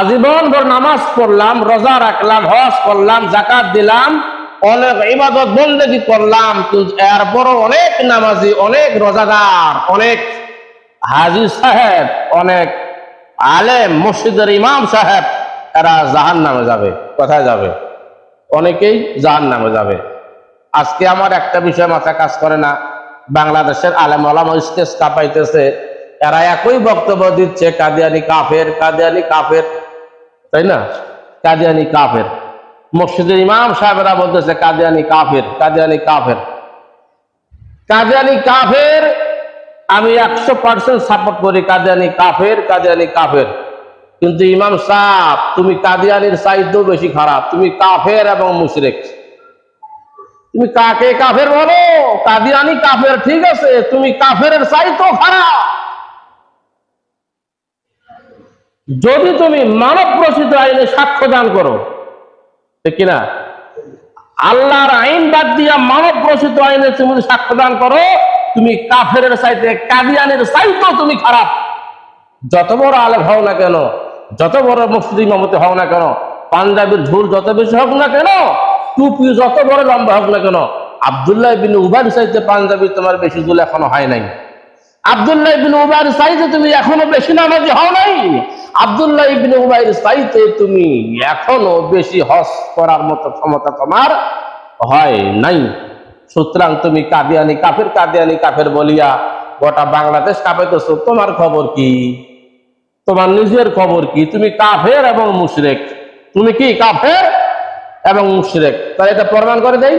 আজীবন ভর নামাজ পড়লাম, রোজা রাখলাম, হজ করলাম জাকাত দিলাম, অনেক ইবাদত বন্দেগি করলাম এরপরও অনেক নামাজি, অনেক রোজাদার, অনেক হাজি সাহেব, অনেক আলেম, মসজিদের ইমাম সাহেব, এরা জাহান নামে যাবে। কোথায় যাবে? অনেকেই জাহান নামে যাবে। আজকে আমার একটা বিষয় মাথায় কাজ করে না। বাংলাদেশের আলেম আলাম স্টেজ কাঁপাইতেছে। এরা একই বক্তব্য দিচ্ছে, কাদিয়ানি কাফের কাদিয়ানি কাফের। তাই না? কাদিয়ানি কাফের। মসজিদের ইমাম সাহেবেরা বলতেছে, কাদিয়ানি কাফের কাদিয়ানি কাফের। কাদিয়ানি কাফের, আমি একশো পার্সেন্ট সাপোর্ট করি কাদিয়ানি কাফের কাদিয়ানি কাফের। কিন্তু ইমাম সাহ তুমি কাদিয়ানির চাইতেও বেশি খারাপ। তুমি কাফের এবং মুশরেক। তুমি কাকে কাফের বলো? কাদিয়ানি কাফের, ঠিক আছে। তুমি কাফের চাইতেও খারাপ। যদি তুমি মানব প্রসিত আইনে সাক্ষ্য দান করো কিনা? আল্লাহর আইন বাদ দিয়া মানব প্রসিত আইনে তুমি সাক্ষ্য দান করো, তুমি কাফের চাইতে, কাদিয়ানের চাইতেও তুমি খারাপ। যত বড় আলেম হও না কেন, যত বড় মসজিদ ইমামতি হও না কেন, পাঞ্জাবির ঝুল যত বেশি হোক না কেন, টুপি যত বড় লম্বা হোক না কেন, আবদুল্লাহ বিন উবার চাইতে পাঞ্জাবি তোমার বেশি ঝুল এখনও হয় নাই। আবদুল্লাহ ইবিন উবাইর চাইতে তুমি এখনও বেশি নামাজি হও নাই। আবদুল্লাহ ইবিন উবাইর চাইতে তুমি এখনও বেশি হজ করার মতো ক্ষমতা তোমার হয় নাই। সুতরাং তুমি কাদিয়ানি কাফের কাদিয়ানি কাফের বলিয়া গোটা বাংলাদেশ কাঁপাইতেছ তোমার খবর কি? তোমার নিজের খবর কি? তুমি কাফের এবং মুশরেক। তুমি কি কাফের এবং মুশরেক? তাহলে এটা প্রমাণ করে দেয়